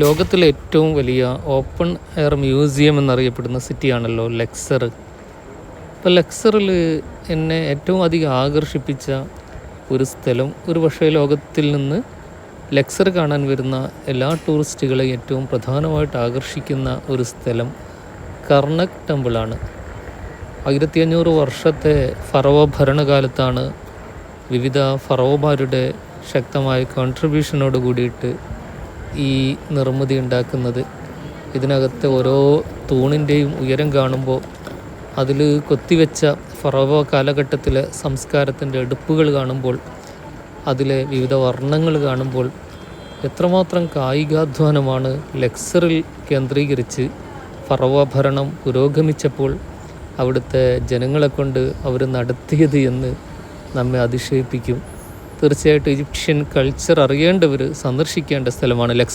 ലോകത്തിലെ ഏറ്റവും വലിയ ഓപ്പൺ എയർ മ്യൂസിയം എന്നറിയപ്പെടുന്ന സിറ്റിയാണല്ലോ ലെക്സർ. അപ്പോൾ ലെക്സറിൽ എന്നെ ഏറ്റവും അധികം ആകർഷിപ്പിച്ച ഒരു സ്ഥലം ഒരു പക്ഷേ ലോകത്തിൽ നിന്ന് ലെക്സർ കാണാൻ വരുന്ന എല്ലാ ടൂറിസ്റ്റുകളെയും ഏറ്റവും പ്രധാനമായിട്ട് ആകർഷിക്കുന്ന ഒരു സ്ഥലം കർണക് ടെമ്പിളാണ്. ആയിരത്തി അഞ്ഞൂറ് വർഷത്തെ ഫറവ ഭരണകാലത്താണ് വിവിധ ഫറവമാരുടെ ശക്തമായ കോൺട്രിബ്യൂഷനോട് കൂടിയിട്ട് ഈ നിർമ്മിതി ഉണ്ടാക്കുന്നത്. ഇതിനകത്തെ ഓരോ തൂണിന്റെയും ഉയരം കാണുമ്പോൾ അതിൽ കൊത്തിവെച്ച ഫറവ കാലഘട്ടത്തിലെ സംസ്കാരത്തിന്റെ എടുപ്പുകൾ കാണുമ്പോൾ അതിലെ വിവിധ വർണങ്ങൾ കാണുമ്പോൾ എത്രമാത്രം കായികാധ്വാനമാണ് ലക്സറിൽ കേന്ദ്രീകരിച്ച് ഫറവ ഭരണം പുരോഗമിച്ചപ്പോൾ അവിടുത്തെ ജനങ്ങളെക്കൊണ്ട് അവർ നടത്തിയത് എന്ന് നമ്മെ അതിശയിപ്പിക്കും. തീർച്ചയായിട്ടും ഈജിപ്ഷ്യൻ കൾച്ചർ അറിയേണ്ടവർ സന്ദർശിക്കേണ്ട സ്ഥലമാണ് ലെക്സ്